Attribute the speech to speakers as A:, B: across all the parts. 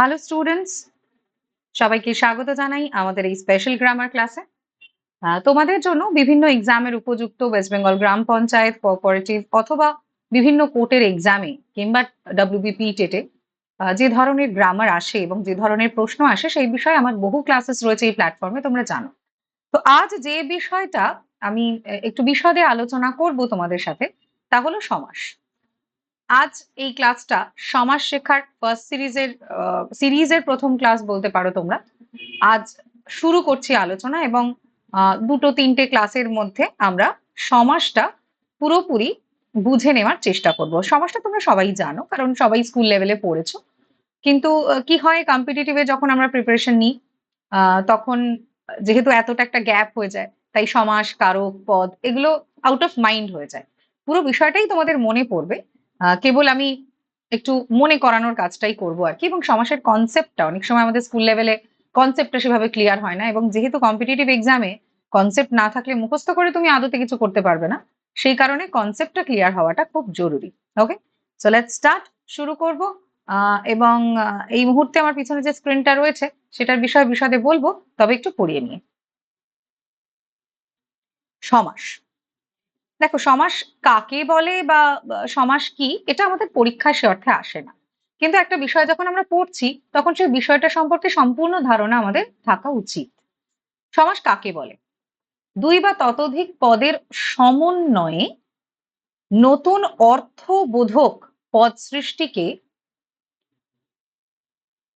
A: Hello students সবাইকে স্বাগত জানাই আমাদের এই স্পেশাল গ্রামার ক্লাসে তোমাদের জন্য বিভিন্ন এক্সামের উপযুক্ত ওয়েস্ট বেঙ্গল গ্রাম পঞ্চায়েত কোঅপারেটিভ অথবা বিভিন্ন কোর্টের এক্সামে কিংবা ডাব্লিউবিপি টেটে যে ধরনের গ্রামার আসে এবং যে ধরনের প্রশ্ন আসে সেই বিষয়ে আমার বহু ক্লাসেস রয়েছে এই প্ল্যাটফর্মে তোমরা জানো। তো আজ যে বিষয়টা আমি একটু বিশদে আলোচনা করব তোমাদের সাথে, তা হলো সমাস। আজ এই ক্লাসটা সমাজ শেখার ফার্স্ট সিরিজের সিরিজের প্রথম ক্লাস বলতে পারো তোমরা। আজ শুরু করছি আলোচনা এবং দুটো তিনটে ক্লাসের মধ্যে আমরা সমাজটা পুরোপুরি বুঝে নেওয়ার চেষ্টা করব। সমাজটা তোমরা সবাই জানো, কারণ সবাই স্কুল লেভেলে পড়েছো। কিন্তু কি হয় কম্পিটিটিভে যখন আমরা প্রিপারেশন নিই তখন যেহেতু এতটা একটা গ্যাপ হয়ে যায়, তাই সমাজ, কারক, পদ এগুলো আউট অফ মাইন্ড হয়ে যায়। পুরো বিষয়টাই তোমাদের মনে পড়বে। কেবল আমি একটু মনে করানোর কাজটাই করব আর কি। এবং সমাসের কনসেপ্টটা অনেক সময় আমাদের স্কুল লেভেলে কনসেপ্টটা সেভাবে ক্লিয়ার হয় না এবং যেহেতু কম্পিটিটিভ এক্সামে কনসেপ্ট না থাকলে মুখস্থ করে তুমি আদতে কিছু করতে পারবে না, সেই কারণে কনসেপ্টটা ক্লিয়ার হওয়াটা খুব জরুরি। ওকে সো লেট স্টার্ট শুরু করব। এবং এই মুহূর্তে আমার পিছনে যে স্ক্রিনটা রয়েছে, সেটার বিষয়ে বিশদে বলব, তবে একটু পড়িয়ে নিয়ে সমাস। দেখো, সমাস কাকে বলে বা সমাস কি, এটা আমাদের পরীক্ষা সে অর্থে আসে না। কিন্তু একটা বিষয় যখন আমরা পড়ছি, তখন সেই বিষয়টা সম্পর্কে সম্পূর্ণ ধারণা আমাদের থাকা উচিত। সমাস কাকে বলে? দুই বা ততোধিক পদের সমন্বয়ে নতুন অর্থবোধক পদ সৃষ্টিকে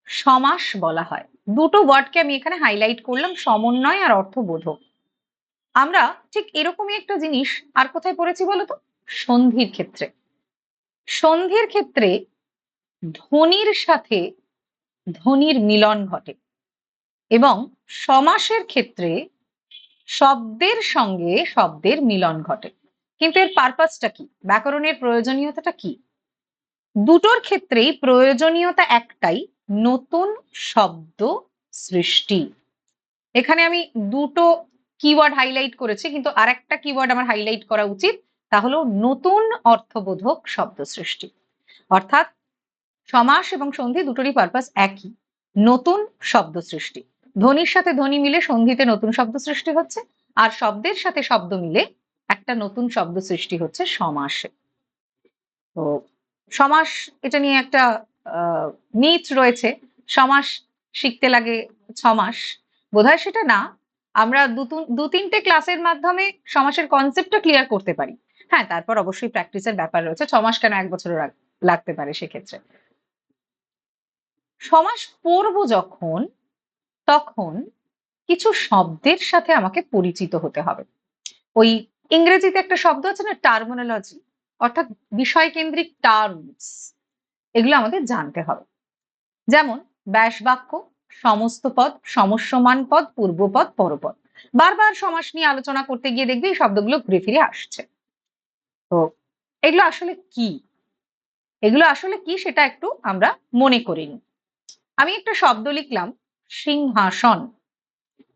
A: সমাস বলা হয়। দুটো ওয়ার্ডকে আমি এখানে হাইলাইট করলাম, সমন্বয় আর অর্থবোধক। আমরা ঠিক এরকমই একটা জিনিস আর কোথায় পড়েছি বলতো সন্ধির ক্ষেত্রে। সন্ধির ক্ষেত্রে ধ্বনির সাথে ধ্বনির মিলন ঘটে এবং সমাসের ক্ষেত্রে শব্দের সঙ্গে শব্দের মিলন ঘটে। কিন্তু এর পারপাসটা কি? ব্যাকরণের প্রয়োজনীয়তাটা কি? দুটোর ক্ষেত্রেই প্রয়োজনীয়তা একটাই, নতুন শব্দ সৃষ্টি। এখানে আমি দুটো কিওয়ার্ড হাইলাইট করেছে, কিন্তু আর একটা কিওয়ার্ড আমার হাইলাইট করা উচিত, তা হলো নতুন অর্থবোধক শব্দ সৃষ্টি। অর্থাৎ সমাস এবং সন্ধি দুটোরই পারপাস একই, নতুন শব্দ সৃষ্টি। ধ্বনির সাথে ধ্বনি মিলে সন্ধিতে নতুন শব্দ সৃষ্টি হচ্ছে, আর শব্দের সাথে শব্দ মিলে একটা নতুন শব্দ সৃষ্টি হচ্ছে সমাসে। তো সমাস এটা নিয়ে একটা মিথ রয়েছে, সমাস শিখতে লাগে ছমাস। বোধহয় সেটা না আমরা দু তিনটে ক্লাসের মাধ্যমে সমাসের কনসেপ্টটা ক্লিয়ার করতে পারি। হ্যাঁ তারপর অবশ্যই প্র্যাকটিসের ব্যাপার রয়েছে। ছ মাস কেন এক বছর লাগতে পারে সেক্ষেত্রে। সমাস পড়ব যখন, তখন কিছু শব্দের সাথে আমাকে পরিচিত হতে হবে। ওই ইংরেজিতে একটা শব্দ আছে না টার্মিনোলজি অর্থাৎ বিষয়কেন্দ্রিক টার্মস এগুলো আমাদের জানতে হবে। যেমন, ব্যাস বাক্য সমস্ত পদ, সমস্যমান পদ পূর্বপদ পরপদ বারবার সমাস নিয়ে আলোচনা করতে গিয়ে দেখবি এই শব্দগুলো ঘুরে ফিরে আসছে। তো এগুলো আসলে কি? এগুলো আসলে কি সেটা একটু আমরা মনে করে আমি একটা শব্দ লিখলাম, সিংহাসন।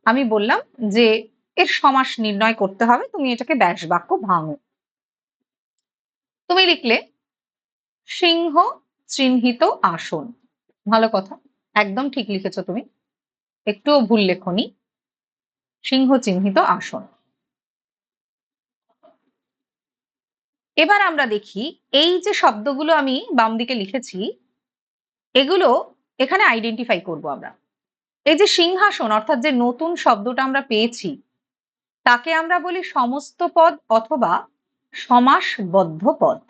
A: আমি বললাম যে, এর সমাস নির্ণয় করতে হবে, তুমি এটাকে ব্যাস বাক্য ভাঙো। তুমি লিখলে, সিংহ চিহ্নিত আসন। ভালো কথা। একদম ঠিক লিখেছো তুমি। একটুও ভুল লেখনি। সিংহ চিহ্নিত আসন। এবার আমরা দেখি, এই যে শব্দগুলো আমি বাম দিকে লিখেছি, এগুলো এখানে আইডেন্টিফাই করব আমরা। এই যে সিংহাসন, অর্থাৎ যে নতুন শব্দটা আমরা পেয়েছি, তাকে আমরা বলি সমস্ত পদ অথবা সমাসবদ্ধ পদ।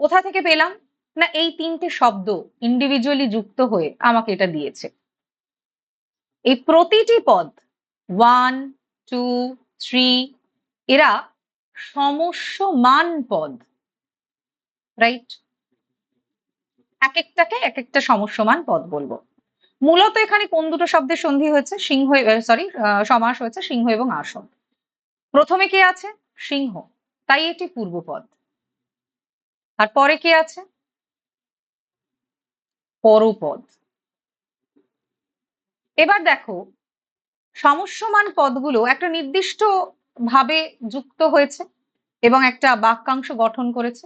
A: কোথা থেকে পেলাম? না, এই তিনটে শব্দ ইন্ডিভিজুয়ালি যুক্ত হয়ে আমাকে এটা দিয়েছে। এই প্রতিটি পদ ওয়ান টু থ্রি এরা সমস্যমান পদ রাইট এক একটাকে এক একটা সমস্যমান পদ বলব। মূলত এখানে কোন দুটো শব্দের সন্ধি হয়েছে? সিংহ সরি সমাস হয়েছে সিংহ এবং আসন। প্রথমে কে আছে? সিংহ। তাই এটি পূর্বপদ আর পরে কে আছে? পরপদ। এবার দেখো, সমস্যমান পদগুলো একটা নির্দিষ্ট ভাবে যুক্ত হয়েছে এবং একটা বাক্যাংশ গঠন করেছে।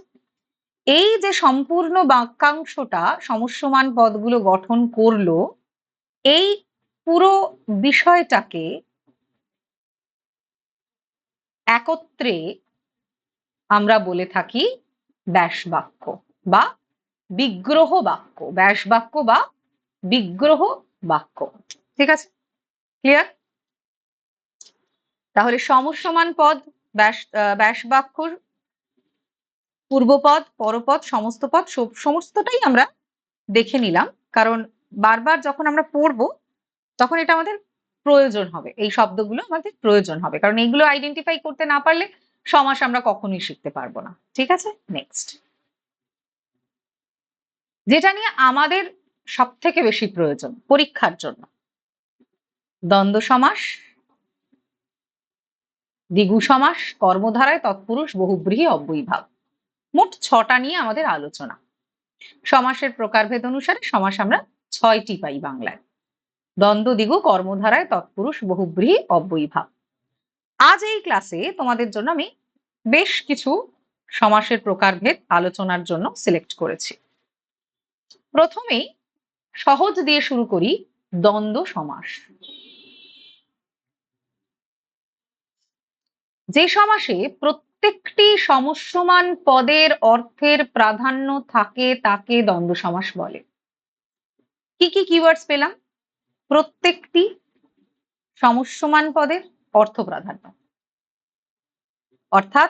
A: এই যে সম্পূর্ণ বাক্যাংশটা সমস্যমান পদগুলো গঠন করল, এই পুরো বিষয়টাকে একত্রে আমরা বলে থাকি ব্যাস বাক্য বা বিগ্রহ বাক্য। ব্যাস বাক্য বা বিগ্রহ বাক্য। ঠিক আছে? ক্লিয়ার তাহলে সমস্যমান পদ ব্যাস আহ, ব্যাস বাক্যর পূর্বপদ পরপদ সমস্ত পদ সব- সমস্তটাই আমরা দেখে নিলাম। কারণ বারবার যখন আমরা পড়ব তখন এটা আমাদের প্রয়োজন হবে। এই শব্দগুলো আমাদের প্রয়োজন হবে। কারণ এইগুলো আইডেন্টিফাই করতে না পারলে সমাস আমরা কখনোই শিখতে পারব না। ঠিক আছে? নেক্সট যেটা নিয়ে আমাদের সব থেকে বেশি প্রয়োজন পরীক্ষার জন্য। দ্বন্দ্ব সমাস, দ্বিগু সমাস, কর্মধারায় তৎপুরুষ, বহুব্রীহি, অব্যয়ীভাব। মোট ছটা নিয়ে আমাদের আলোচনা। সমাসের প্রকারভেদ অনুসারে সমাস আমরা ছয়টি পাই বাংলায়। দ্বন্দ্ব, দ্বিগু, কর্মধারায় তৎপুরুষ, বহুব্রীহি, অব্যয়ীভাব। আজ এই ক্লাসে তোমাদের জন্য আমি বেশ কিছু সমাসের প্রকারভেদ আলোচনার জন্য সিলেক্ট করেছি। প্রথমেই সহজ দিয়ে শুরু করি দ্বন্দ্ব সমাস। যে সমাসে প্রত্যেকটি সমস্যমান পদের অর্থের প্রাধান্য থাকে তাকে দ্বন্দ্ব সমাস বলে। কি কি কিওয়ার্ডস পেলাম? প্রত্যেকটি সমস্যমান পদের অর্থ প্রাধান্য অর্থাৎ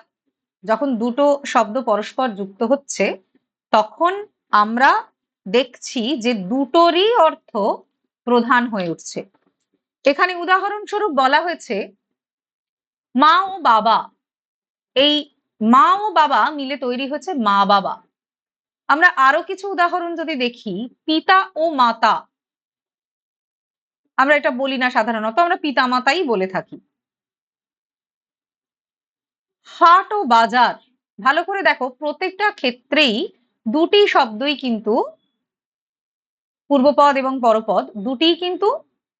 A: যখন দুটো শব্দ পরস্পর যুক্ত হচ্ছে, তখন আমরা দেখছি যে দুটোরই অর্থ প্রধান হয়ে উঠছে। এখানে উদাহরণস্বরূপ বলা হয়েছে, মা ও বাবা। এই মা ও বাবা মিলে তৈরি হচ্ছে মা বাবা। আমরা আরও কিছু উদাহরণ যদি দেখি, পিতা ও মাতা। আমরা এটা বলি না সাধারণত, আমরা পিতা মাতাই বলে থাকি। হাট ও বাজার। ভালো করে দেখো, প্রত্যেকটা ক্ষেত্রেই দুটি শব্দই কিন্তু পূর্বপদ এবং পরপদ দুটি কিন্তু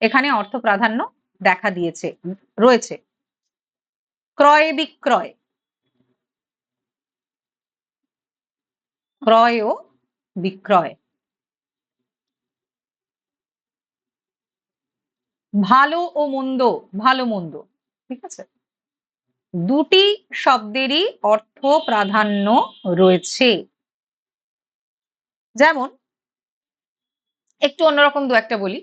A: এখানে অর্থ প্রাধান্য দেখা দিয়েছে, রয়েছে। ক্রয় বিক্রয়। ক্রয় ও বিক্রয়। ভালো ও মন্দ, ভালো মন্দ, ঠিক আছে? দুটি শব্দেরই অর্থ প্রাধান্য রয়েছে। যেমন, একটু অন্যরকম দু একটা বলি।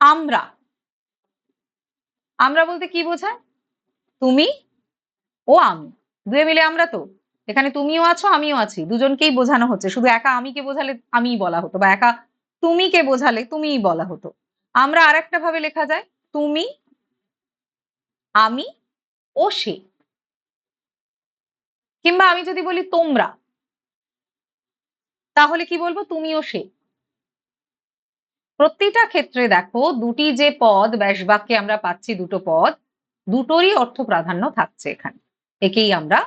A: আমরা আমরা বলতে কি বোঝায়? তুমি ও আমি। দুয়ে মিলে আমরা তো। এখানে তুমিও আছো, আমিও আছি। দুজনকেই বোঝানো হচ্ছে। শুধু একা আমিকে বোঝালে আমিই বলা হতো বা একা তুমিকে বোঝালে তুমিই বলা হতো। আমরা আর একটা ভাবে লেখা যায়, তুমি, আমি ও সে। কিংবা আমি যদি বলি তোমরা, তাহলে কি বলব? তুমি ও সে। প্রতিটা ক্ষেত্রে দেখো, দুটি যে পদ ব্যাস বাক্যে আমরা পাচ্ছি দুটো পদ, দুটোরই অর্থ প্রাধান্য থাকছে এখানে। একেই আমরা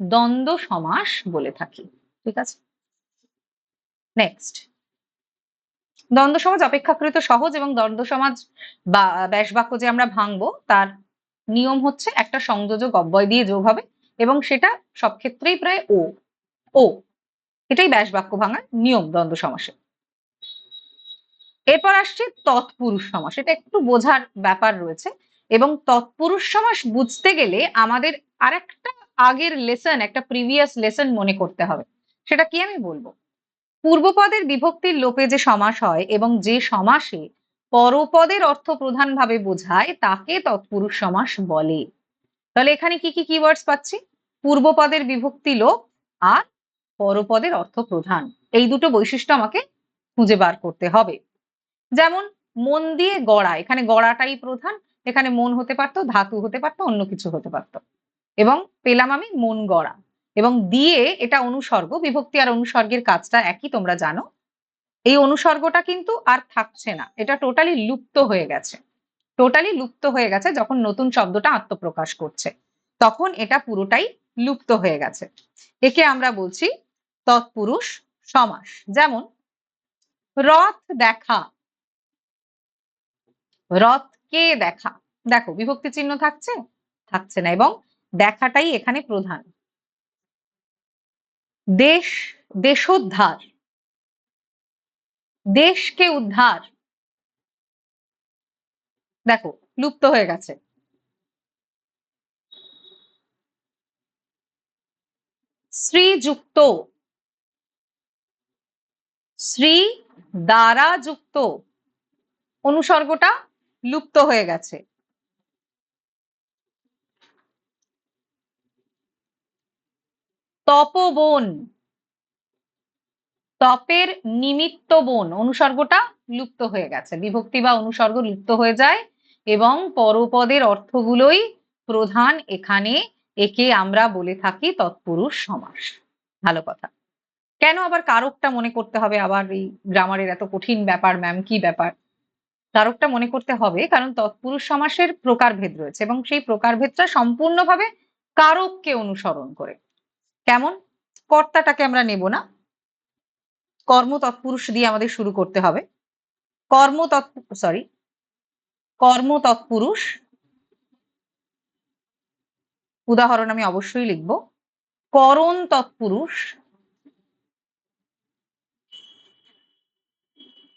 A: দ্বন্দ্ব সমাস বলে থাকি, ঠিক আছে? নেক্সট দ্বন্দ্ব সমাজ অপেক্ষাকৃত সহজ এবং দ্বন্দ্ব সমাজ বা ব্যাস বাক্য যে আমরা ভাঙবো, তার নিয়ম হচ্ছে একটা সংযোজক অব্যয় দিয়ে যোগ হবে এবং সেটা সব ক্ষেত্রেই প্রায় ও ও। এটাই ব্যাস বাক্য ভাঙার নিয়ম দ্বন্দ্ব সমাসে। এরপর আসছে তৎপুরুষ সমাস। এটা একটু বোঝার ব্যাপার রয়েছে এবং তৎপুরুষ সমাস বুঝতে গেলে আমাদের আরেকটা আগের লেসন একটা প্রিভিয়াস লেসন মনে করতে হবে। সেটা কি আমি বলব? পূর্বপদের বিভক্তির লোপে যে সমাস হয় এবং যে সমাসে পরপদের অর্থ প্রধানভাবে বোঝায় তাকে তৎপুরুষ সমাস বলে। তাহলে এখানে কি কি কিওয়ার্ডস পাচ্ছি? পূর্বপদের বিভক্তি লোপ আর পরপদের অর্থ প্রধান। এই দুটো বৈশিষ্ট্য আমাকে খুঁজে বার করতে হবে। যেমন, মন দিয়ে গড়া, এখানে গড়াটাই প্রধান, এখানে মন হতে পারতো, ধাতু হতে পারতো, অন্য কিছু হতে পারতো। এবং পেলাম আমি মন গড়া। এবং দিয়ে এটা অনুসর্গ, বিভক্তি আর অনুসর্গের কাজটা একই, তোমরা জানো। এই অনুসর্গটা কিন্তু আর থাকছে না। এটা টোটালি লুপ্ত হয়ে গেছে। টোটালি লুপ্ত হয়ে গেছে যখন নতুন শব্দটা আত্মপ্রকাশ করছে। তখন এটা পুরোটাই লুপ্ত হয়ে গেছে। একে আমরা বলছি তৎপুরুষ সমাস। যেমন, রথ দেখা। রথকে দেখা। দেখো, বিভক্তি চিহ্ন থাকছে? থাকছে না এবং দেখাটাই এখানে প্রধান। দেশ, দেশোদ্ধার। দেশকে উদ্ধার। দেখো, লুপ্ত হয়ে গেছে। শ্রীযুক্ত। শ্রী দ্বারা যুক্ত। অনুসর্গটা লুপ্ত হয়ে গেছে। তপবন। তপের নিমিত্ত বোন, অনুসর্গটা লুপ্ত হয়ে গেছে। বিভক্তি বা অনুসর্গ লুপ্ত হয়ে যায় এবং পরপদের অর্থগুলোই প্রধান এখানে একে আমরা বলে থাকি তৎপুরুষ সমাস। ভালো কথা। কেন আবার কারকটা মনে করতে হবে? আবার এই গ্রামারের এত কঠিন ব্যাপার, ম্যাম কি ব্যাপার? কারকটা মনে করতে হবে কারণ তৎপুরুষ সমাসের প্রকারভেদ রয়েছে এবং সেই প্রকারভেদটা সম্পূর্ণভাবে কারককে অনুসরণ করে। কেমন? কর্তাটাকে আমরা নেব না। কর্ম তৎপুরুষ দিয়ে আমাদের শুরু করতে হবে। কর্ম সরি কর্ম তৎপুরুষ। উদাহরণ আমি অবশ্যই লিখব। করণ তৎপুরুষ।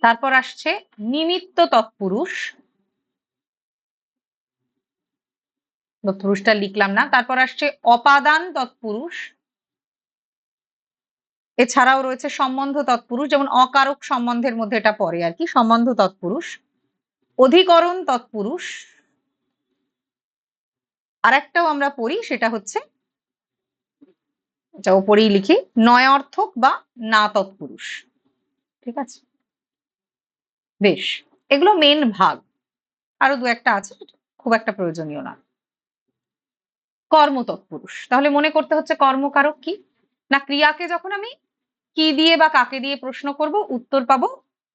A: তারপর আসছে নিমিত্ত তৎপুরুষ। তৎপুরুষটা লিখলাম না। তারপর আসছে অপাদান তৎপুরুষ। এছাড়াও রয়েছে সম্বন্ধ তৎপুরুষ, যেমন অকারক সম্বন্ধের মধ্যে এটা পড়ে আর কি, সম্বন্ধ তৎপুরুষ, অধিকরণ তৎপুরুষ। আর একটাও আমরা পড়ি, সেটা হচ্ছে এটা ওপরেই লিখি নয়ার্থক বা না তৎপুরুষ। ঠিক আছে? বেশ, এগুলো মেন ভাগ। আরও দু একটা আছে, খুব একটা প্রয়োজনীয় না। কর্ম তৎপুরুষ তাহলে মনে করতে হচ্ছে কর্মকারক কি? না, ক্রিয়াকে যখন আমি কি দিয়ে বা কাকে দিয়ে প্রশ্ন করব, উত্তর পাবো,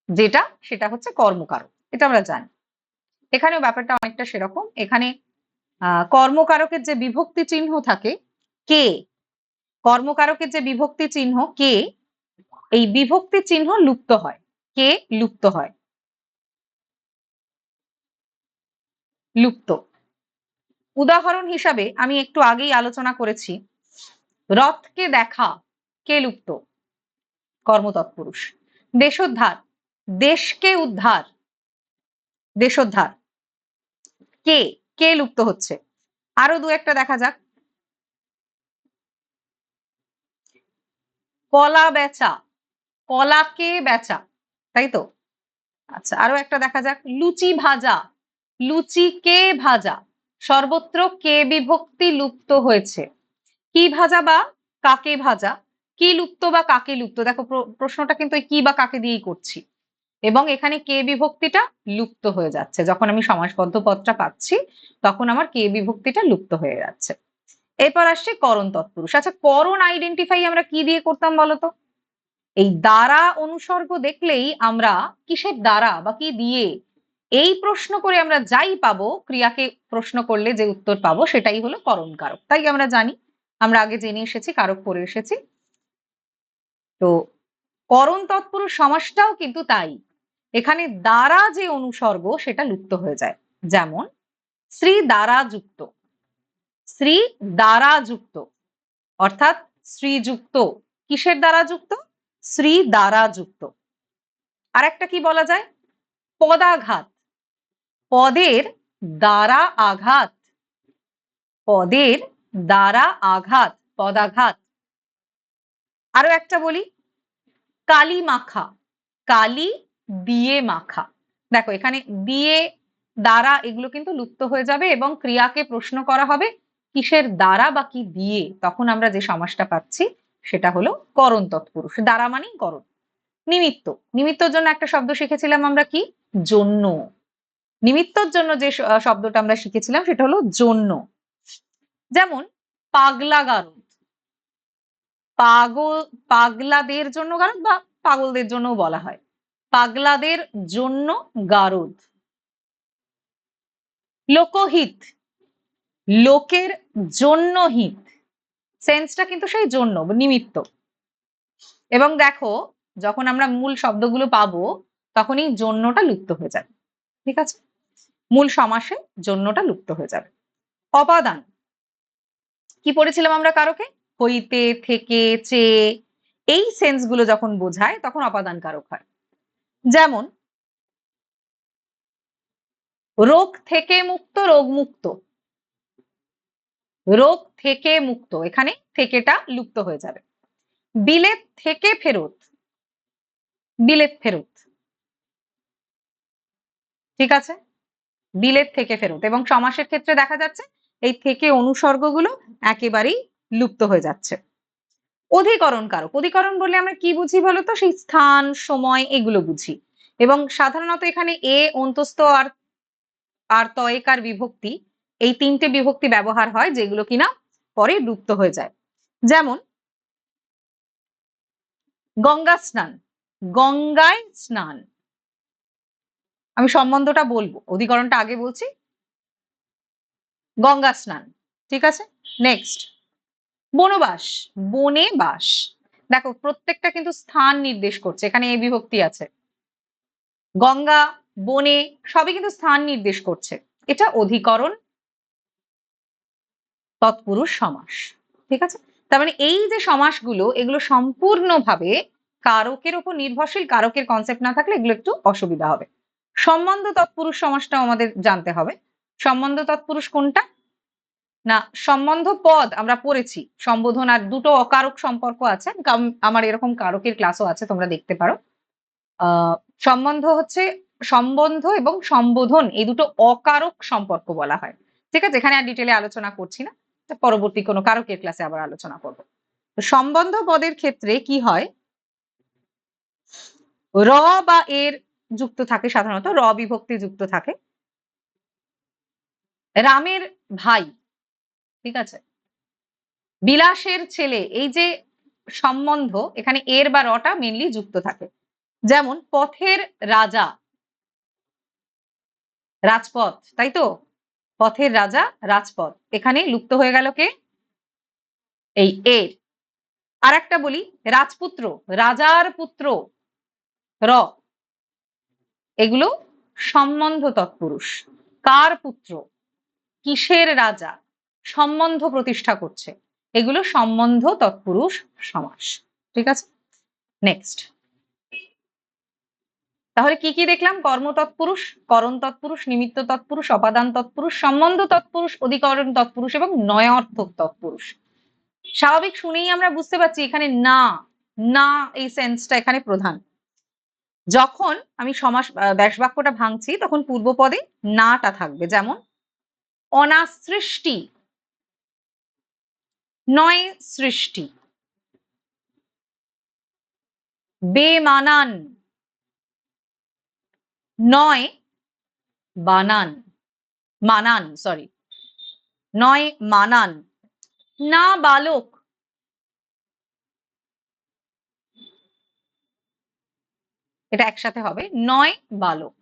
A: যেটা সেটা হচ্ছে কর্মকারক। এটা আমরা জানি। এখানেও ব্যাপারটা অনেকটা সেরকম। এখানে কর্মকারকের যে বিভক্তি চিহ্ন থাকে, কে, কর্মকারকের যে বিভক্তি চিহ্ন, কে, এই বিভক্তি চিহ্ন লুপ্ত হয়। কে লুপ্ত হয়? লুপ্ত। উদাহরণ হিসাবে আমি একটু আগেই আলোচনা করেছি। রথকে দেখা, কে লুপ্ত? কর্মতৎপুরুষ। দেশোদ্ধার। দেশকে উদ্ধার। দেশোদ্ধার। কে? কে লুপ্ত হচ্ছে? আরও দু একটা দেখা যাক। কলা বেচা। কলাকে বেচা। তাই তো? আচ্ছা আরও একটা দেখা যাক। লুচি ভাজা। লুচি কে ভাজা? সর্বত্র কে বিভক্তি লুপ্ত হয়েছে? কি ভাজা বা কাকে ভাজা? কি লুপ্ত বা কাকে লুপ্ত? দেখো প্রশ্নটা কিন্তু কি বা কাকে দিয়েই করছি। এবং এখানে কে বিভক্তিটা লুপ্ত হয়ে যাচ্ছে। যখন আমি সমাসবদ্ধ পদটা পাচ্ছি, তখন আমার কে বিভক্তিটা লুপ্ত হয়ে যাচ্ছে। এরপর আসছে করণ তৎপুরুষ। আচ্ছা করণ আইডেন্টিফাই আমরা কি দিয়ে করতাম বলতো? এই দ্বারা অনুসর্গ দেখলেই আমরা কিসের দ্বারা বা কি দিয়ে এই প্রশ্ন করে আমরা যাই পাবো, ক্রিয়াকে প্রশ্ন করলে যে উত্তর পাবো, সেটাই হলো করণ কারক তাই আমরা জানি, আমরা আগে জেনে এসেছি, কারক পড়ে এসেছি। তো করণ তৎপুরুষ সমাসটাও কিন্তু তাই। এখানে দ্বারা যে অনুসর্গ সেটা লুপ্ত হয়ে যায়। যেমন শ্রী দ্বারা যুক্ত শ্রী দ্বারা যুক্ত অর্থাৎ শ্রীযুক্ত কিসের দ্বারা যুক্ত শ্রী দ্বারা যুক্ত আর একটা কি বলা যায়? পদাঘাত। পদের দ্বারা আঘাত। পদের দ্বারা আঘাত, পদাঘাত। আরও একটা বলি। কালি মাখা। কালি দিয়ে মাখা। দেখো, এখানে দিয়ে দ্বারা এগুলো কিন্তু লুপ্ত হয়ে যাবে এবং ক্রিয়াকে প্রশ্ন করা হবে কিসের দ্বারা বা কি দিয়ে তখন আমরা যে সমাসটা পাচ্ছি সেটা হলো করণ তৎপুরুষ। দ্বারা মানেই করণ। নিমিত্ত। নিমিত্তর জন্য একটা শব্দ শিখেছিলাম আমরা কি? জন্য। নিমিত্তর জন্য যে শব্দটা আমরা শিখেছিলাম সেটা হলো জন্য। যেমন পাগলা গারদ পাগল, পাগলাদের জন্য গারদ বা পাগলদের জন্যও বলা হয়। পাগলাদের জন্য গারদ। লোকহিত। লোকের জন্য হিত সেন্সটা কিন্তু সেই জন্য, নিমিত্ত। এবং দেখো, যখন আমরা মূল শব্দগুলো পাবো তখন এই জন্যটা লুপ্ত হয়ে যাবে। ঠিক আছে? মূল সমাসে জন্যটা লুপ্ত হয়ে যাবে। অপাদান। কি পড়েছিলাম আমরা কারকে? হইতে থেকে চেয়ে এই সেন্সগুলো যখন বোঝায়, তখন অপাদান কারক হয়। যেমন, রোগ থেকে মুক্ত, রোগ মুক্ত। রোগ থেকে মুক্ত, এখানে থেকেটা লুপ্ত হয়ে যাবে। বিলেত থেকে ফেরত, বিলেত ফেরত। ঠিক আছে? বিলেত থেকে ফেরত এবং সমাসের ক্ষেত্রে দেখা যাচ্ছে, এই থেকে অনুসর্গগুলো একেবারেই লুপ্ত হয়ে যাচ্ছে। অধিকরণ কারক, অধিকরণ বললে আমরা কি বুঝি বলতো সেই স্থান, সময়, এগুলো বুঝি। এবং সাধারণত এখানে এ, অন্তস্থ আর আর তয়কার বিভক্তি, এই তিনটে বিভক্তি ব্যবহার হয় যেগুলো কিনা পরে লুপ্ত হয়ে যায়। যেমন, গঙ্গা স্নান, গঙ্গায় স্নান। আমি সম্বন্ধটা বলব, অধিকরণটা আগে বলছি। গঙ্গা স্নান, ঠিক আছে? নেক্সট বনবাস বনে বাস দেখো, প্রত্যেকটা কিন্তু স্থান নির্দেশ করছে, এখানে এই বিভক্তি আছে। গঙ্গা, বনে, সবই কিন্তু স্থান নির্দেশ করছে। এটা অধিকরণ, তৎপুরুষ সমাস, ঠিক আছে? তার মানে এই যে সমাসগুলো, এগুলো সম্পূর্ণভাবে কারকের উপর নির্ভরশীল, কারকের কনসেপ্ট না থাকলে এগুলো একটু অসুবিধা হবে। সম্বন্ধ তৎপুরুষ সমাসটাও আমাদের জানতে হবে। সম্বন্ধ তৎপুরুষ কোনটা? না, সম্বন্ধ পদ আমরা পড়েছি। সম্বোধন আর দুটো অকারক সম্পর্ক আছে। আমার এরকম কারকের ক্লাসও আছে, তোমরা দেখতে পারো। সম্বন্ধ হচ্ছে সম্বন্ধ এবং সম্বোধন, এই দুটো অকারক সম্পর্ক বলা হয়। ঠিক আছে? এখানে আর ডিটেলে আলোচনা করছি না। পরবর্তী কোনো কারকের ক্লাসে আবার আলোচনা করব। সম্বন্ধ পদের ক্ষেত্রে কি হয়? র বা এর যুক্ত থাকে সাধারণত। র বিভক্তি যুক্ত থাকে। রামের ভাই ঠিক আছে? বিলাসের ছেলে, এই যে সম্বন্ধ, এখানে এর বা রটা মেনলি যুক্ত থাকে। যেমন, পথের রাজা। রাজপথ, তাই তো? পথের রাজা, রাজপথ। এখানে লুপ্ত হয়ে গেল কে? এই এর। আর একটা বলি, রাজপুত্র, রাজার পুত্র, র। এগুলো সম্বন্ধ তৎপুরুষ। কার পুত্র? কিসের রাজা? সম্বন্ধ প্রতিষ্ঠা করছে। এগুলো সম্বন্ধ তৎপুরুষ সমাস। ঠিক আছে? নেক্সট তাহলে কি কি দেখলাম? কর্ম তৎপুরুষ, করণ তৎপুরুষ, নিমিত্ত তৎপুরুষ, অপাদান তৎপুরুষ, সম্বন্ধ তৎপুরুষ, অধিকরণ তৎপুরুষ এবং নয়ার্থক তৎপুরুষ। স্বাভাবিক শুনেই আমরা বুঝতে পারছি এখানে না না এই সেন্সটা এখানে প্রধান। যখন আমি সমাস ব্যাস বাক্যটা ভাঙছি, তখন পূর্বপদে নাটা থাকবে। যেমন, অনাসৃষ্টি নয় সৃষ্টি। বেমানান। নয় বানান। মানান সরি নয় মানান। না বালক। এটা একসাথে হবে। নয় বালক।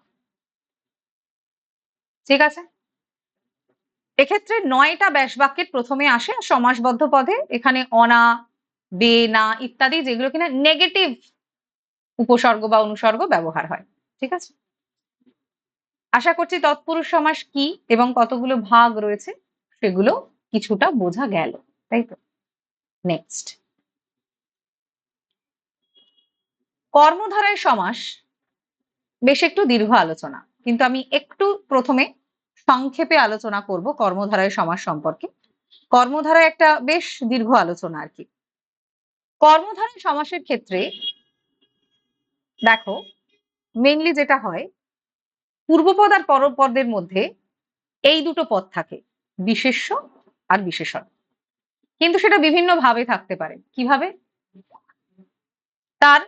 A: ঠিক আছে? এক্ষেত্রে নয়টা ব্যাস বাক্যের প্রথমে আসে সমাসবদ্ধ পদে। এখানে অনা, বে, না ইত্যাদি যেগুলো কিনা নেগেটিভ উপসর্গ বা অনুসর্গ ব্যবহার হয়। ঠিক আছে? আশা করছি তৎপুরুষ সমাস কি এবং কতগুলো ভাগ রয়েছে সেগুলো কিছুটা বোঝা গেল, তাই তো? নেক্সট কর্মধারায় সমাস, বেশ একটু দীর্ঘ আলোচনা, কিন্তু আমি একটু প্রথমে সংক্ষেপে আলোচনা করব কর্মধারায় সমাস সম্পর্কে। কর্মধারায় একটা বেশ দীর্ঘ আলোচনা আর কি। কর্মধারায় সমাসের ক্ষেত্রে দেখো মেনলি যেটা হয়, পূর্বপদ আর পরপদের মধ্যে এই দুটো পদ থাকে, বিশেষ্য আর বিশেষণ। কিন্তু সেটা বিভিন্ন ভাবে থাকতে পারে। কীভাবে? তার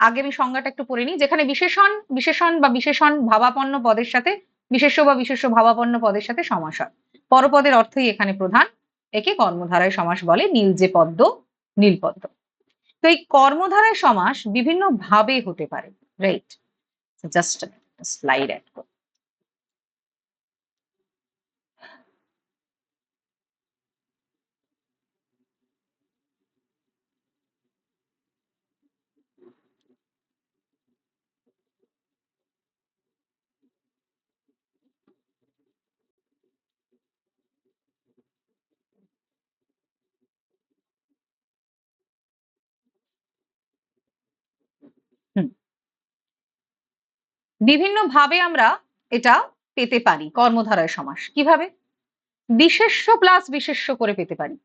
A: আগে আমি সংজ্ঞাটা একটু পড়ে নিই, যেখানে বিশেষণ বিশেষণ বা বিশেষণ ভাবাপন্ন পদের সাথে বিশেষ্য বা বিশেষ্য ভাবাপন্ন পদের সাথে সমাস হয়। পরপদের অর্থই এখানে প্রধান। একে কর্মধারায় সমাস বলে নীল যে পদ্ম নীলপদ্ম তো এই কর্মধারায় সমাস বিভিন্ন ভাবে হতে পারে। রাইট জাস্ট স্লাইড অ্যাড করি বিভিন্ন ভাবে আমরা এটা পেতে পারি কর্মধারায় সমাস। কীভাবে? বিশেষ্য প্লাস বিশেষ্য করে পেতে পারি।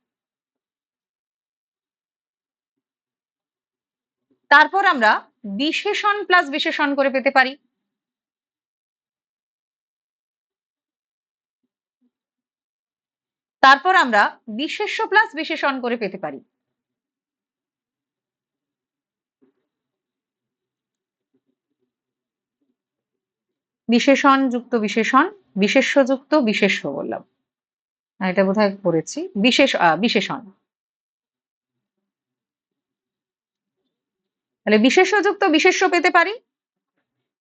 A: তারপর আমরা বিশেষণ প্লাস বিশেষণ করে পেতে পারি। তারপর আমরা বিশেষ্য প্লাস বিশেষণ করে পেতে পারি। বিশেষণ যুক্ত বিশেষণ, বিশেষ্য যুক্ত বিশেষ্য বললাম। এটা বোধহয় পড়েছি। বিশেষ বিশেষণ। তাহলে বিশেষ্য যুক্ত বিশেষ্য পেতে পারি?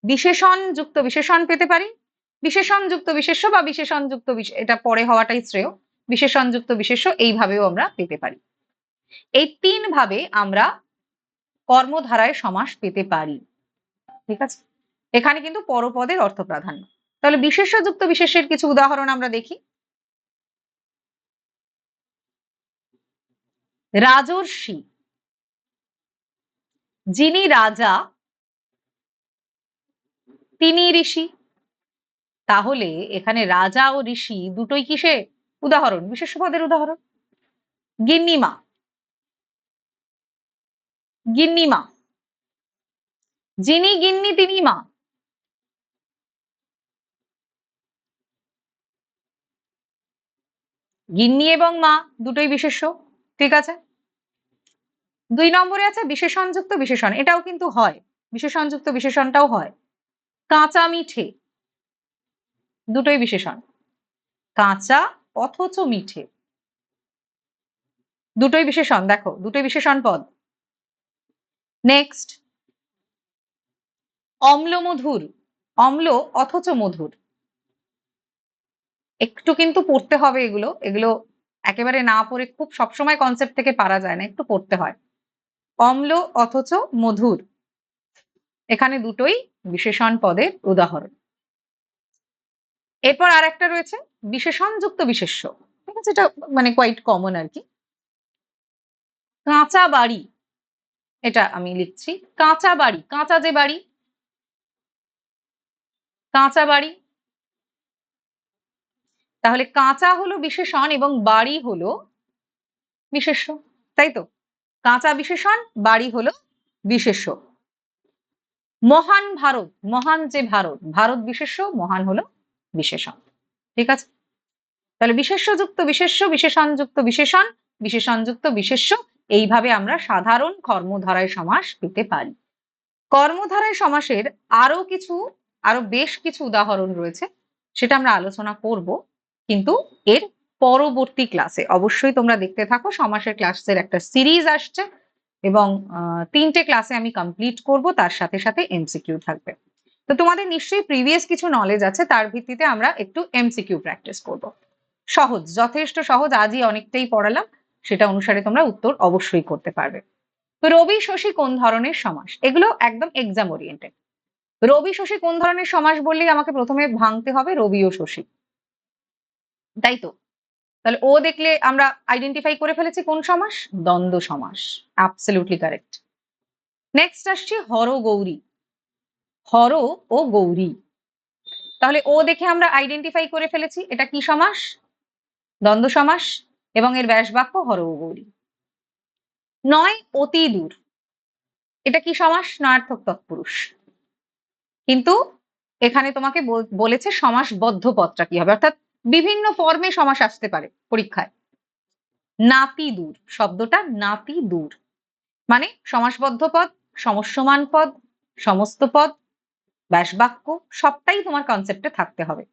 A: বিশেষণ যুক্ত বিশেষণ পেতে পারি? বিশেষণ যুক্ত বিশেষ্য বা বিশেষণ যুক্ত এটা পরে হওয়াটাই শ্রেয়। বিশেষণ যুক্ত বিশেষ্য এইভাবেও আমরা পেতে পারি। এই তিন ভাবে আমরা কর্মধারায় সমাস পেতে পারি। ঠিক আছে? এখানে কিন্তু পরপদের অর্থ প্রাধান্য তাহলে বিশেষ্য যুক্ত বিশেষের কিছু উদাহরণ আমরা দেখি। রাজর্ষি। যিনি রাজা, তিনি ঋষি। তাহলে এখানে রাজা ও ঋষি দুটোই কিসে? উদাহরণ বিশেষ পদের উদাহরণ। গিন্নিমা। গিন্নিমা। যিনি গিন্নি তিনি মা গিন্নি এবং মা দুটোই বিশেষ্য, ঠিক আছে? দুই নম্বরে আছে বিশেষণযুক্ত বিশেষণ, এটাও কিন্তু হয়। বিশেষণযুক্ত বিশেষণটাও হয়। কাঁচা মিঠে, দুটোই বিশেষণ। কাঁচা অথচ মিঠে, দুটোই বিশেষণ, দেখো, দুটোই বিশেষণ পদ। নেক্সট অম্ল মধুর অম্ল অথচ মধুর। একটু কিন্তু পড়তে হবে এগুলো। এগুলো একেবারে না পড়ে খুব সবসময় কনসেপ্ট থেকে পারা যায় না, একটু পড়তে হয়। অম্ল অথচ মধুর। এখানে দুটোই বিশেষণ পদের উদাহরণ। এরপর আর একটা রয়েছে, বিশেষণযুক্ত বিশেষ্য। ঠিক আছে? এটা মানে কোয়াইট কমন আর কি কাঁচা বাড়ি। এটা আমি লিখছি। কাঁচা বাড়ি। কাঁচা যে বাড়ি? কাঁচা বাড়ি তাহলে কাঁচা হলো বিশেষণ এবং বাড়ি হলো বিশেষ্য, তাই তো? কাঁচা বিশেষণ, বাড়ি হলো বিশেষ্য। মহান ভারত, মহান যে ভারত ভারত বিশেষ্য, মহান হলো বিশেষণ, ঠিক আছে? তাহলে বিশেষ্যযুক্ত বিশেষ্য, বিশেষণযুক্ত বিশেষণ, বিশেষণযুক্ত বিশেষ্য, এইভাবে আমরা সাধারণ কর্মধারায় সমাস পেতে পারি। কর্মধারায় সমাসের আরও কিছু, আরও বেশ কিছু উদাহরণ রয়েছে, সেটা আমরা আলোচনা করব। কিন্তু এর পরবর্তী ক্লাসে অবশ্যই তোমরা দেখতে থাকো সমাসের ক্লাসের একটা সিরিজ আসছে এবং তিনটে ক্লাসে আমি কমপ্লিট করব, তার সাথে সাথে এমসিকিউ থাকবে। তো তোমাদের নিশ্চয়ই প্রিভিয়াস কিছু নলেজ আছে, তার ভিত্তিতে আমরা একটু এমসিকিউ প্র্যাকটিস করব। সহজ, যথেষ্ট সহজ, আজই অনেকটাই পড়ালাম, সেটা অনুসারে তোমরা উত্তর অবশ্যই করতে পারবে। তো রবি শশী কোন ধরনের সমাস? এগুলো একদম এক্সাম ওরিয়েন্টেড রবি শশী কোন ধরনের সমাস বললেই আমাকে প্রথমে ভাঙতে হবে, রবি ও শশী। তাই তো তাহলে ও দেখলে আমরা আইডেন্টিফাই করে ফেলেছি কোন সমাস? দ্বন্দ্ব সমাস। অ্যাবসলিউটলি কারেক্ট নেক্সট আসছি হর গৌরী। হর ও গৌরী। তাহলে ও দেখে আমরা আইডেন্টিফাই করে ফেলেছি এটা কি সমাস? দ্বন্দ্ব সমাস এবং এর ব্যাস বাক্য হর ও গৌরী। নয় অতি দূর। এটা কি সমাস? নয়ার্থক তৎপুরুষ। কিন্তু এখানে তোমাকে বলেছে সমাসবদ্ধ পদটা কি হবে? অর্থাৎ বিভিন্ন ফর্মে সমাস আসতে পারে পরীক্ষায়। নাতি দূর, শব্দটা নাতি দূর। মানে সমাসবদ্ধ পদ, সমস্যমান পদ, সমস্ত পদ, ব্যাসবাক্য, সবটাই তোমার কনসেপ্টে থাকতে হবে।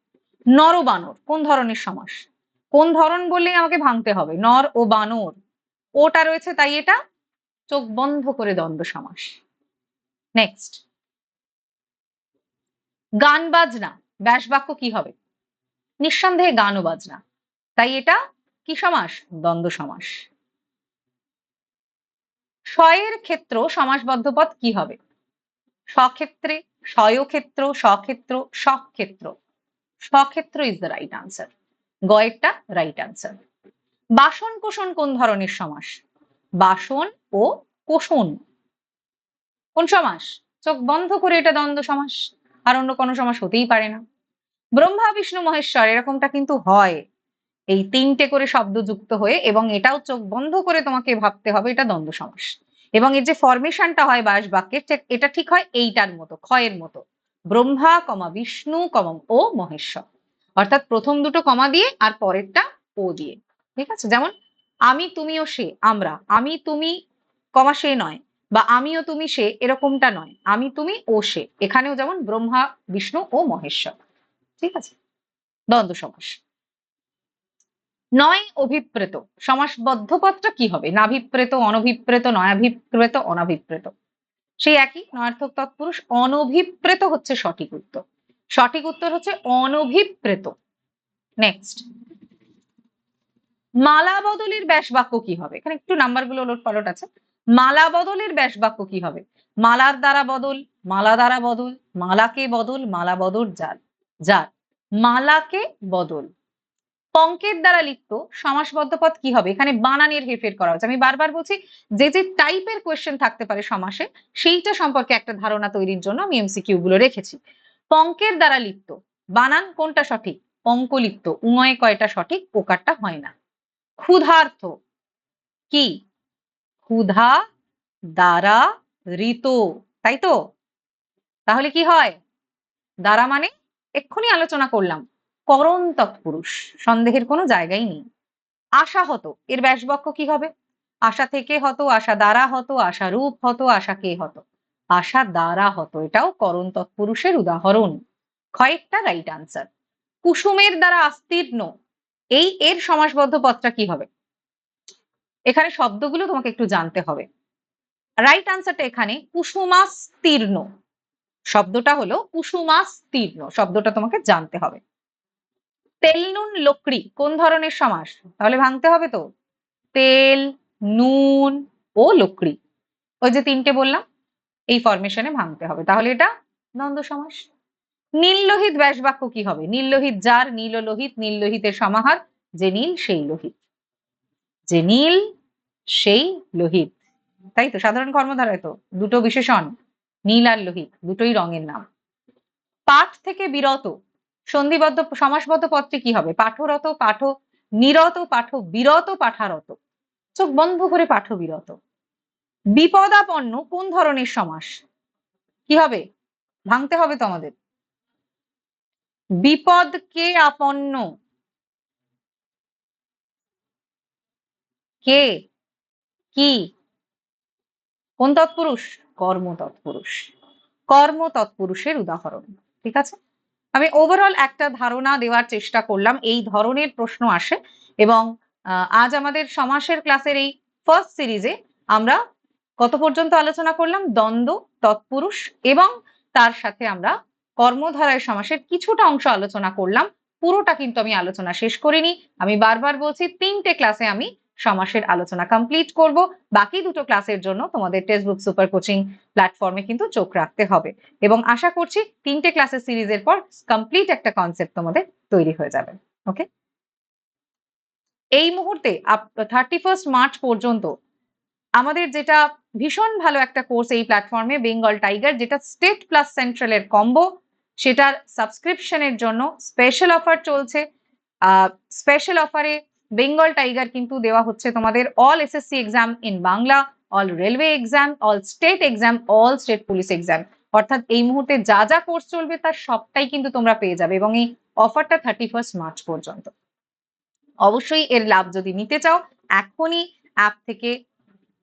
A: নর ও বানর, কোন ধরনের সমাস? কোন ধরন বললেই আমাকে ভাঙতে হবে? নর ও বানর, ওটা রয়েছে তাই এটা? চোখ বন্ধ করে দ্বন্দ্ব সমাস। নেক্সট গান বাজনা, ব্যাসবাক্য কি হবে? নিঃসন্দেহে গান ও বাজনা। তাই এটা কি সমাস? দ্বন্দ্ব সমাস। স্বয়ের ক্ষেত্র সমাসবদ্ধ পদ কি হবে? স্বক্ষেত্রে স্বয়ক্ষেত্র স্বক্ষেত্র সক্ষেত্র স্বক্ষেত্র ইজ দ্য রাইট আনসার গয়েরটা রাইট আনসার বাসন কোষণ কোন ধরনের সমাস? বাসন ও কোষণ। কোন সমাস? চোখ বন্ধ করে এটা দ্বন্দ্ব সমাস। আর অন্য কোনো সমাস হতেই পারে না। ব্রহ্মা, বিষ্ণু, মহেশ্বর, এরকমটা কিন্তু হয়। এই তিনটে করে শব্দ যুক্ত হয়ে এবং এটাও চোখ বন্ধ করে তোমাকে ভাবতে হবে, এটা দ্বন্দ্ব সমাস। এবং এর যে ফরমেশনটা হয় বাস বাক্যের এটা ঠিক হয় এইটার মতো, ক্ষয়ের মতো। ব্রহ্মা, কমা বিষ্ণু, কমা ও মহেশ্বর। অর্থাৎ প্রথম দুটো কমা দিয়ে আর পরেরটা ও দিয়ে। ঠিক আছে? যেমন, আমি, তুমিও সে, আমরা। আমি, তুমি, কমা সে নয় বা আমিও তুমি সে, এরকমটা নয়। আমি, তুমি ও সে। এখানেও যেমন ব্রহ্মা, বিষ্ণু ও মহেশ্বর। ঠিক আছে? দ্বন্দ্ব সমাস। নয় অভিপ্রেত। সমাসবদ্ধ পদটা কি হবে? নাভিপ্রেত, অনভিপ্রেত, নয়াভিপ্রেত, অনাভিপ্রেত। সেই একই নয়ার্থক তৎপুরুষ, অনভিপ্রেত হচ্ছে সঠিক উত্তর। সঠিক উত্তর হচ্ছে অনভিপ্রেত। নেক্সট মালা বদলের ব্যাস বাক্য কি হবে? এখানে একটু নাম্বারগুলো ওলট পালট আছে। মালা বদলের ব্যাস বাক্য কি হবে? মালার দ্বারা বদল, মালা দ্বারা বদল, মালাকে বদল মালা বদল যার যার মালাকে বদল। পঙ্কের দ্বারা লিপ্ত সমাসবদ্ধ পদ কি হবে? এখানে বানানের হেরফের করা হচ্ছে। আমি বারবার বলছি, যে যে টাইপের কোয়েশ্চেন থাকতে পারে সমাসে, সেইটা সম্পর্কে একটা ধারণা তৈরির জন্য আমি এমসিকিউ গুলো রেখেছি। পঙ্কের দ্বারা লিপ্ত, বানান কোনটা সঠিক? পঙ্কলিপ্ত উময়ে কয়টা সঠিক ওকারটা হয় না। ক্ষুধার্থ কি? ক্ষুধা দ্বারা ঋত, তাই তো? তাহলে কি হয়? দ্বারা মানে? এক্ষুনি আলোচনা করলাম। করণ তৎপুরুষ সন্দেহের কোনো জায়গাই নেই। আশা হতো, এর ব্যাসবাক্য কি হবে? আশা থেকে হতো, আশা দ্বারা হতো, আশা রূপ হতো, আশা কে হতো? আশা দ্বারা হতো, এটাও করণ তৎপুরুষের উদাহরণ। কয়েকটা রাইট আনসার। কুসুমের দ্বারা আস্তীর্ণ, এই এর সমাসবদ্ধ পদটা কি হবে? এখানে শব্দগুলো তোমাকে একটু জানতে হবে। রাইট আনসারটা এখানে, কুসুমাস্তীর্ণ। শব্দটা হলো কুসুমাস্তীর্ণ শব্দটা তোমাকে জানতে হবে। তেল, নুন, লকড়ি কোন ধরনের সমাস? তাহলে ভাঙতে হবে তো। তেল, নুন ও লকড়ি। ওই যে তিনটে বললাম, এই ফরমেশনে ভাঙতে হবে। তাহলে এটা দ্বন্দ্ব সমাস। নীল লোহিত ব্যাস বাক্য কি হবে? নীল লোহিত যার নীল লোহিত নীল লোহিতের সমাহার, যে নীল সেই লোহিত। যে নীল সেই লোহিত। তাই তো? সাধারণ কর্মধারায় তো। দুটো বিশেষণ। নীল আর লোহিত দুটোই রঙের নাম। পাঠ থেকে বিরত, সন্ধিবদ্ধ, সমাসবদ্ধ পদটি কি হবে? পাঠরত, পাঠ নিরত, পাঠ বিরত, পাঠারত। চোখ বন্ধ করে পাঠ বিরত। বিপদাপন্ন, কোন ধরনের সমাস? কি হবে? ভাঙতে হবে তো আমাদের। বিপদকে আপন্ন। কে? কি? কোন তৎপুরুষ? কর্ম তৎপুরুষ কর্ম তৎপুরুষের উদাহরণ, ঠিক আছে? আমি ওভারঅল একটা ধারণা দেওয়ার চেষ্টা করলাম, এই ধরনের প্রশ্ন আসে এবং আজ আমাদের সমাসের ক্লাসের এই ফার্স্ট সিরিজে আমরা কত পর্যন্ত আলোচনা করলাম? দ্বন্দ্ব, তৎপুরুষ এবং তার সাথে আমরা কর্মধারায় সমাসের কিছুটা অংশ আলোচনা করলাম। পুরোটা কিন্তু আমি আলোচনা শেষ করিনি। আমি বারবার বলছি, তিনটে ক্লাসে আমি সমাসের আলোচনা কমপ্লিট করব। বাকি দুটো ক্লাসের জন্য তোমাদের টেক্সট বুক সুপার কোচিং প্ল্যাটফর্মে কিন্তু চোখ রাখতে হবে। এবং আশা করছি তিনটে ক্লাসের সিরিজের পর কমপ্লিট একটা কনসেপ্ট তোমাদের তৈরি হয়ে যাবে। ওকে এই মুহূর্তে থার্টি ফার্স্ট মার্চ পর্যন্ত আমাদের যেটা ভীষণ ভালো একটা কোর্স এই প্ল্যাটফর্মে বেঙ্গল টাইগার যেটা স্টেট প্লাস সেন্ট্রালের কম্বো সেটার সাবস্ক্রিপশনের জন্য স্পেশাল অফার চলছে। স্পেশাল অফারে বেঙ্গল টাইগার কিন্তু দেওয়া হচ্ছে তোমাদের all SSC exam in Bangla all railway exam all state exam all state police exam অর্থাৎ এই মুহূর্তে যা যা কোর্স চলবে তার সবটাই কিন্তু তোমরা পেয়ে যাবে এবং এই অফারটা থার্টি ফার্স্ট মার্চ পর্যন্ত। অবশ্যই এর লাভ যদি নিতে চাও, এখনই অ্যাপ থেকে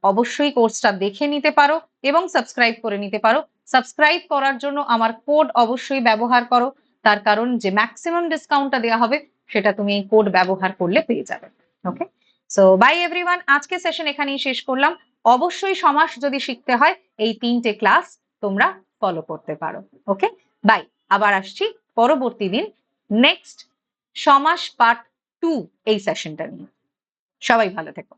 A: অবশ্যই কোর্সটা দেখে নিতে পারো এবং সাবস্ক্রাইব করে নিতে পারো। সাবস্ক্রাইব করার জন্য আমার কোড অবশ্যই ব্যবহার করো। তার কারণ যে ম্যাক্সিমাম ডিসকাউন্টটা দেওয়া হবে সেটা তুমি এই কোড ব্যবহার করলে পেয়ে যাবে ওকে সো বাই এভরিওয়ান আজকে সেশন এখানেই শেষ করলাম। অবশ্যই সমাস যদি শিখতে হয়, এই তিনটে ক্লাস তোমরা ফলো করতে পারো ওকে বাই আবার আসছি পরবর্তী দিন নেক্সট সমাস পার্ট টু এই সেশনটা নিয়ে। সবাই ভালো থেকো।